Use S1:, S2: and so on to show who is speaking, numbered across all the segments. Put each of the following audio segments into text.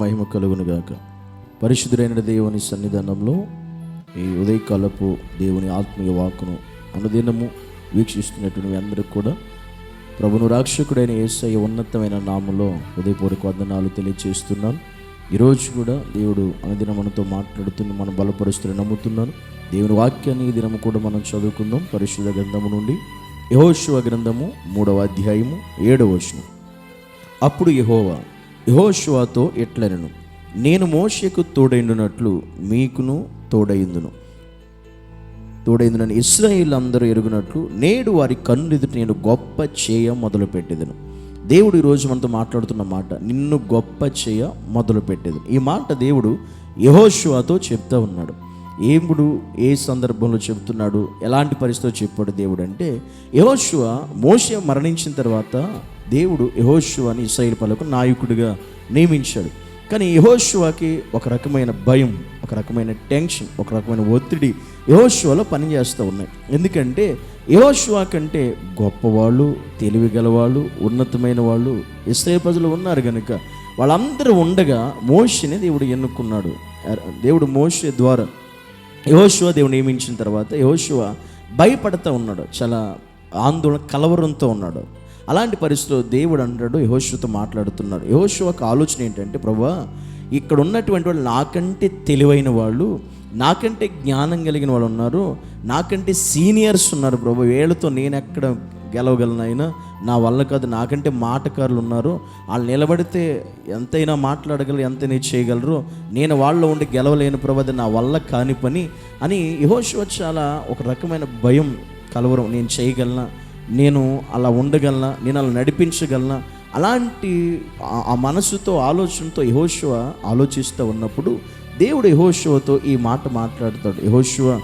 S1: మహిమ కలుగునుగాక పరిశుద్ధుడైన దేవుని సన్నిధానంలో ఈ ఉదయకాలపు దేవుని ఆత్మీయ వాకును అనుదినము వీక్షిస్తున్నటువంటి అందరికి కూడా ప్రభును రాక్షకుడైన ఏసయ్య ఉన్నతమైన నామంలో ఉదయపూర్వక వందనాలు తెలియజేస్తున్నాను ఈరోజు కూడా దేవుడు అనుదినం మనతో మాట్లాడుతున్న మనం బలపరుస్తున్న నమ్ముతున్నాను. దేవుని వాక్యాన్ని ఈ దినము కూడా మనం చదువుకుందాం. పరిశుద్ధ గ్రంథము నుండి యహోశివ గ్రంథము మూడవ అధ్యాయము ఏడవ వచనం. అప్పుడు యహోవా యహోషువాతో ఎట్లనను? నేను మోషకు తోడైండునట్లు మీకును తోడైందును. తోడైందునని ఇస్రాయిల్ అందరూ ఎరుగునట్లు నేడు వారి కన్ను ఎదుట నేను గొప్ప చేయ మొదలుపెట్టేదను. దేవుడు ఈరోజు మనతో మాట్లాడుతున్న మాట నిన్ను గొప్ప చేయ మొదలుపెట్టేది ఈ మాట దేవుడు యహోషువాతో చెప్తా ఉన్నాడు. ఏముడు ఏ సందర్భంలో చెబుతున్నాడు? ఎలాంటి పరిస్థితిలో చెప్పాడు దేవుడు అంటే యహోశివ మోషే మరణించిన తర్వాత దేవుడు యహోశివని ఇస్రాయిల్ పలకు నాయకుడిగా నియమించాడు. కానీ యహోశివకి ఒక రకమైన భయం ఒక రకమైన టెన్షన్ ఒక రకమైన ఒత్తిడి యహోశివలో పనిచేస్తూ ఉన్నాయి. ఎందుకంటే యహోశివ కంటే గొప్పవాళ్ళు తెలివి గలవాళ్ళు ఉన్నతమైన వాళ్ళు ఇస్రాయిల్ ప్రజలు ఉన్నారు కనుక వాళ్ళందరూ ఉండగా మోషిని దేవుడు ఎన్నుకున్నాడు. దేవుడు మోషే ద్వారా యోశువ దేవుడు నియమించిన తర్వాత యోశువ భయపడుతూ ఉన్నాడు. చాలా ఆందోళన కలవరంతో ఉన్నాడు. అలాంటి పరిస్థితిలో దేవుడు అంటాడు యహోశువతో మాట్లాడుతున్నాడు. యహోశువకు ఆలోచన ఏంటంటే ప్రభా ఇక్కడ ఉన్నటువంటి వాళ్ళు నాకంటే తెలివైన వాళ్ళు నాకంటే జ్ఞానం కలిగిన వాళ్ళు ఉన్నారు నాకంటే సీనియర్స్ ఉన్నారు ప్రభు వీళ్ళతో నేను ఎక్కడ గెలవగలనైనా నా వల్ల కాదు నాకంటే మాటకారులు ఉన్నారు వాళ్ళు నిలబడితే ఎంతైనా మాట్లాడగలరు ఎంతైనా చేయగలరు. నేను వాళ్ళలో ఉండి గెలవలేని ప్రభు నా వల్ల కాని పని అని యహోశివ చాలా ఒక రకమైన భయం కలవరం. నేను చేయగలనా? నేను అలా ఉండగలనా? నేను అలా నడిపించగలనా? అలాంటి ఆ- ఆ మనసుతో ఆలోచనతో యహోశివ ఆలోచిస్తూ ఉన్నప్పుడు దేవుడు యహోశివతో ఈ మాట మాట్లాడతాడు. యహోశివ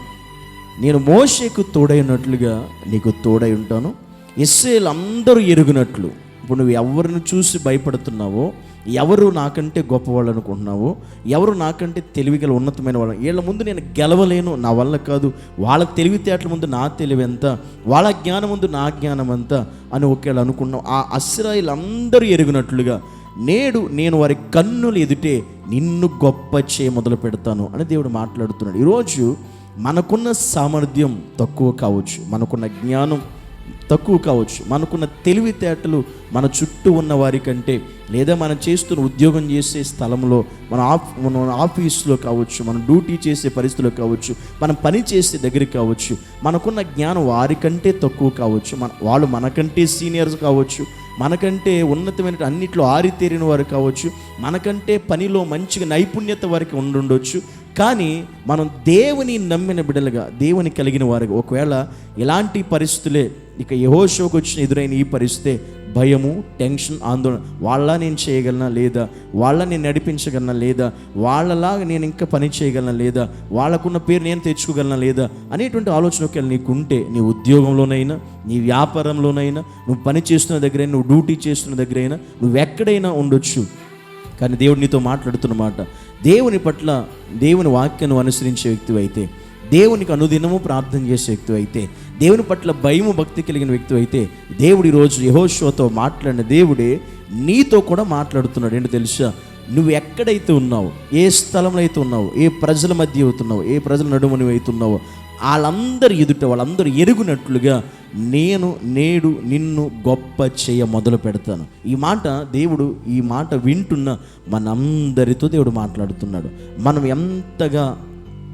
S1: నేను మోషేకు తోడైనట్లుగా నీకు తోడై ఉంటాను. ఇస్రాయేల్ అందరూ ఎరుగునట్లు. ఇప్పుడు నువ్వు ఎవరిని చూసి భయపడుతున్నావో ఎవరు నాకంటే గొప్పవాళ్ళు అనుకుంటున్నావో ఎవరు నాకంటే తెలివిగల ఉన్నతమైన వాళ్ళు వీళ్ళ ముందు నేను గెలవలేను నా వల్ల కాదు వాళ్ళ తెలివితేటల ముందు నా తెలివి ఎంత వాళ్ళ జ్ఞానం ముందు నా జ్ఞానం ఎంత అని ఒకవేళ అనుకున్నాం ఆ అస్రాయిలు అందరూ ఎరుగునట్లుగా నేడు నేను వారి కన్నులు ఎదుటే నిన్ను గొప్ప చేయ మొదలు పెడతాను అని దేవుడు మాట్లాడుతున్నాడు. ఈరోజు మనకున్న సామర్థ్యం తక్కువ కావచ్చు మనకున్న జ్ఞానం తక్కువ కావచ్చు. మనకున్న తెలివితేటలు మన చుట్టూ ఉన్న వారి కంటే లేదా మనం చేస్తున్న ఉద్యోగం చేసే స్థలంలో మన ఆఫ్ మన ఆఫీస్లో కావచ్చు మనం డ్యూటీ చేసే పరిస్థితుల్లో కావచ్చు మనం పని చేసే దగ్గర కావచ్చు మనకున్న జ్ఞానం వారికంటే తక్కువ కావచ్చు మన వాళ్ళు మనకంటే సీనియర్స్ కావచ్చు మనకంటే ఉన్నతమైన అన్నిట్లో ఆరితేరిన వారు కావచ్చు మనకంటే పనిలో మంచిగా నైపుణ్యత వారికి ఉండుండొచ్చు కానీ మనం దేవుని నమ్మిన బిడ్డలుగా దేవుని కలిగిన వారికి ఒకవేళ ఇలాంటి పరిస్థితులే ఇక యహోషోకు వచ్చిన ఎదురైన ఈ పరిస్థితే భయము టెన్షన్ ఆందోళన వాళ్ళ నేను చేయగలనా లేదా వాళ్ళ నేను నడిపించగలనా లేదా వాళ్ళలాగా నేను ఇంకా పని చేయగలనా లేదా వాళ్ళకున్న పేరు నేను తెచ్చుకోగలనా లేదా అనేటువంటి ఆలోచన ఒకవేళ నీకుంటే నీ ఉద్యోగంలోనైనా నీ వ్యాపారంలోనైనా నువ్వు పని చేస్తున్న దగ్గరైనా నువ్వు డ్యూటీ చేస్తున్న దగ్గరైనా నువ్వు ఎక్కడైనా ఉండొచ్చు. కానీ దేవుడు నీతో మాట్లాడుతున్నమాట దేవుని పట్ల దేవుని వాక్యాన్ని అనుసరించే వ్యక్తి అయితే దేవునికి అనుదినము ప్రార్థన చేసే వ్యక్తి అయితే దేవుని పట్ల భయము భక్తి కలిగిన వ్యక్తి అయితే దేవుడు ఈరోజు యహోషోతో మాట్లాడిన దేవుడే నీతో కూడా మాట్లాడుతున్నాడు. ఏంటో తెలుసా? నువ్వు ఎక్కడైతే ఉన్నావు ఏ స్థలంలో అయితే ఉన్నావు ఏ ప్రజల మధ్య అవుతున్నావు ఏ ప్రజల నడుమ నువ్వు అవుతున్నావో వాళ్ళందరి ఎదుట వాళ్ళందరూ ఎరుగునట్లుగా నేను నేడు నిన్ను గొప్ప చేయ మొదలు పెడతాను. ఈ మాట దేవుడు ఈ మాట వింటున్న మనందరితో దేవుడు మాట్లాడుతున్నాడు. మనం ఎంతగా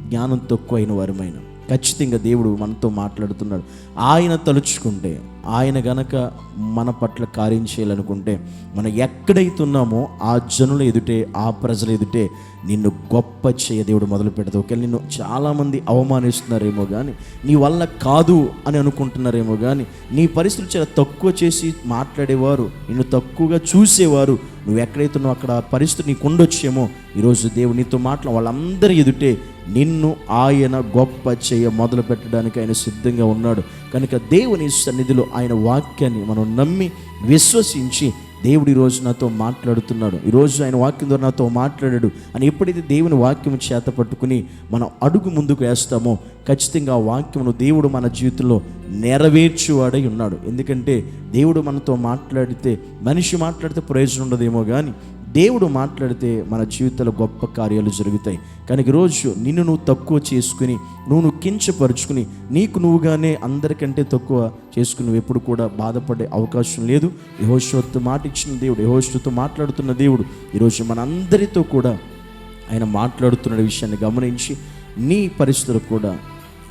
S1: జ్ఞానం తక్కువైన వారమైన ఖచ్చితంగా దేవుడు మనతో మాట్లాడుతున్నాడు. ఆయన తలుచుకుంటే ఆయన గనక మన పట్ల కార్యం చేయాలనుకుంటే మనం ఎక్కడైతే ఉన్నామో ఆ జనుల ఎదుటే ఆ ప్రజల ఎదుటే నిన్ను గొప్ప చేయ దేవుడు మొదలు పెడతావు ఒకవేళ నిన్ను చాలామంది అవమానిస్తున్నారేమో కానీ నీ వల్ల కాదు అని అనుకుంటున్నారేమో కానీ నీ పరిస్థితులు చాలా తక్కువ చేసి మాట్లాడేవారు నిన్ను తక్కువగా చూసేవారు నువ్వు ఎక్కడైతే ఉన్నావు అక్కడ పరిస్థితి నీకు ఉండొచ్చేమో ఈరోజు దేవుడు నీతో మాటలు వాళ్ళందరి ఎదుటే నిన్ను ఆయన గొప్ప చేయ మొదలు పెట్టడానికి ఆయన సిద్ధంగా ఉన్నాడు. కనుక దేవుని సన్నిధిలో ఆయన వాక్యాన్ని మనం నమ్మి విశ్వసించి దేవుడు ఈరోజు నాతో మాట్లాడుతున్నాడు. ఈరోజు ఆయన వాక్యం ద్వారా నాతో మాట్లాడాడు. అని ఎప్పుడైతే దేవుని వాక్యం చేత పట్టుకుని మనం అడుగు ముందుకు వేస్తామో ఖచ్చితంగా ఆ వాక్యమును దేవుడు మన జీవితంలో నెరవేర్చువాడై ఉన్నాడు. ఎందుకంటే దేవుడు మనతో మాట్లాడితే మనిషి మాట్లాడితే ప్రయోజనం ఉండదేమో కానీ దేవుడు మాట్లాడితే మన జీవితంలో గొప్ప కార్యాలు జరుగుతాయి. కానీ ఈరోజు నిన్ను నువ్వు తక్కువ చేసుకుని నువ్వు నువ్వు కించపరుచుకుని నీకు నువ్వుగానే అందరికంటే తక్కువ చేసుకుని నువ్వు ఎప్పుడు కూడా బాధపడే అవకాశం లేదు. యహోశ్వతో మాట ఇచ్చిన దేవుడు యహోశ్వతో మాట్లాడుతున్న దేవుడు ఈరోజు మనందరితో కూడా ఆయన మాట్లాడుతున్న విషయాన్ని గమనించి నీ పరిస్థితులు కూడా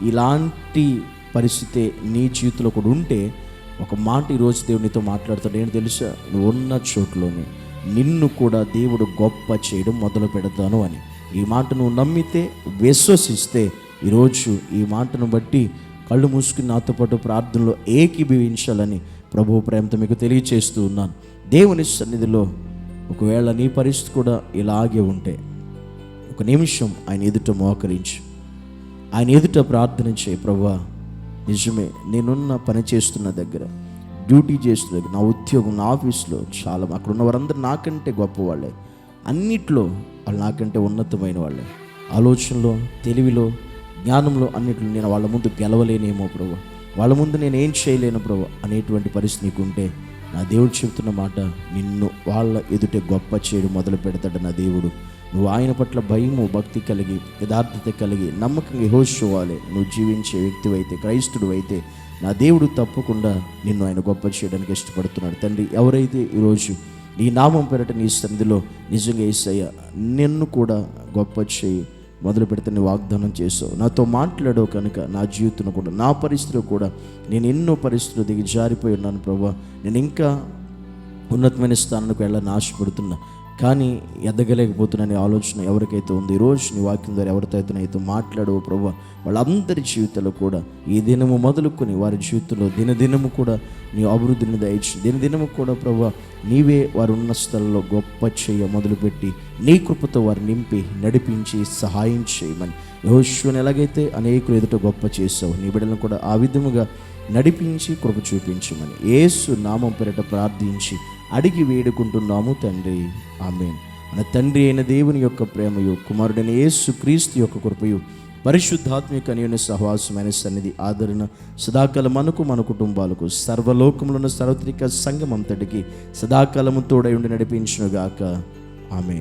S1: ఇలాంటి పరిస్థితి నీ జీవితంలో కూడా ఉంటే ఒక మాట ఈరోజు దేవుడు మాట్లాడుతాడు. నేను తెలుసా నువ్వు ఉన్న చోట్లోనే నిన్ను కూడా దేవుడు గొప్ప చేయడం మొదలు పెడతాను అని. ఈ మాట నువ్వు నమ్మితే విశ్వసిస్తే ఈరోజు ఈ మాటను బట్టి కళ్ళు మూసుకుని నాతో పాటు ప్రార్థనలో ఏకీభవించాలని ప్రభు ప్రేమతో మీకు తెలియచేస్తూ ఉన్నాను. దేవుని సన్నిధిలో ఒకవేళ నీ పరిస్థితి కూడా ఇలాగే ఉంటే ఒక నిమిషం ఆయన ఎదుట మోకరించు ఆయన ఎదుట ప్రార్థన చేయి ప్రభా. నిజమే నేనున్న పని చేస్తున్న దగ్గర డ్యూటీ చేస్తున్నది నా ఉద్యోగం నా ఆఫీస్లో చాలా అక్కడ ఉన్న వారందరూ నాకంటే గొప్పవాళ్ళే. అన్నిట్లో వాళ్ళు నాకంటే ఉన్నతమైన వాళ్ళే. ఆలోచనలో తెలివిలో జ్ఞానంలో అన్నిట్లో నేను వాళ్ళ ముందు గెలవలేనేమో ప్రభు. వాళ్ళ ముందు నేను ఏం చేయలేను ప్రభు అనేటువంటి పరిస్థితి నీకుంటే నా దేవుడు చెబుతున్న మాట నిన్ను వాళ్ళ ఎదుటే గొప్ప చేయడం మొదలు పెడతాడు నా దేవుడు. నువ్వు ఆయన పట్ల భయము భక్తి కలిగి యథార్థత కలిగి నమ్మకంగా హోషువాలి నువ్వు జీవించే వ్యక్తివైతే క్రైస్తుడు అయితే నా దేవుడు తప్పకుండా నిన్ను ఆయన గొప్ప చేయడానికి ఇష్టపడుతున్నాడు. తండ్రి ఎవరైతే ఈరోజు నీ నామం పెరట నీ సన్నిధిలో నిజంగా ఏసయ్య నిన్ను కూడా గొప్ప చేయి మొదలు పెడితే వాగ్దానం చేసావు. నాతో మాట్లాడవు కనుక నా జీవితంలో కూడా నా పరిస్థితిలో కూడా నేను ఎన్నో పరిస్థితులు దిగి జారిపోయి ఉన్నాను ప్రభా. నేను ఇంకా ఉన్నతమైన స్థానానికి వెళ్ళాలని ఆశపడుతున్నా. కానీ ఎదగలేకపోతున్నానే ఆలోచన ఎవరికైతే ఉంది? ఈరోజు నీ వాక్యం ద్వారా ఎవరితో అయితే మాట్లాడవు ప్రభు. వాళ్ళందరి జీవితంలో కూడా ఈ దినము మొదలుకొని వారి జీవితంలో దినదినము కూడా నీ అభివృద్ధిని దయచి దినదినము కూడా ప్రభు నీవే వారు ఉన్న స్థలంలో గొప్ప చేయ మొదలుపెట్టి నీ కృపతో వారు నింపి నడిపించి సహాయం చేయమని. యహోశ్వని ఎలాగైతే అనేకులు ఎదుట గొప్ప చేసావు నీ బిడ్డలను కూడా ఆ విధముగా నడిపించి కృప చూపించమని. ఏసు నామం పెరట ప్రార్థించి అడిగి వేడుకుంటున్నాము తండ్రి. ఆమె మన తండ్రి అయిన దేవుని యొక్క ప్రేమయు కుమారుడైన యేసు క్రీస్తు యొక్క కృపయు పరిశుద్ధాత్మిక నేను సహవాసమైన సన్నిధి ఆదరణ సదాకాలం మనకు మన కుటుంబాలకు సర్వలోకములను ఉన్న సార్వత్రిక సంఘం అంతటికి సదాకాలము తోడై ఉండి నడిపించునుగాక. ఆమె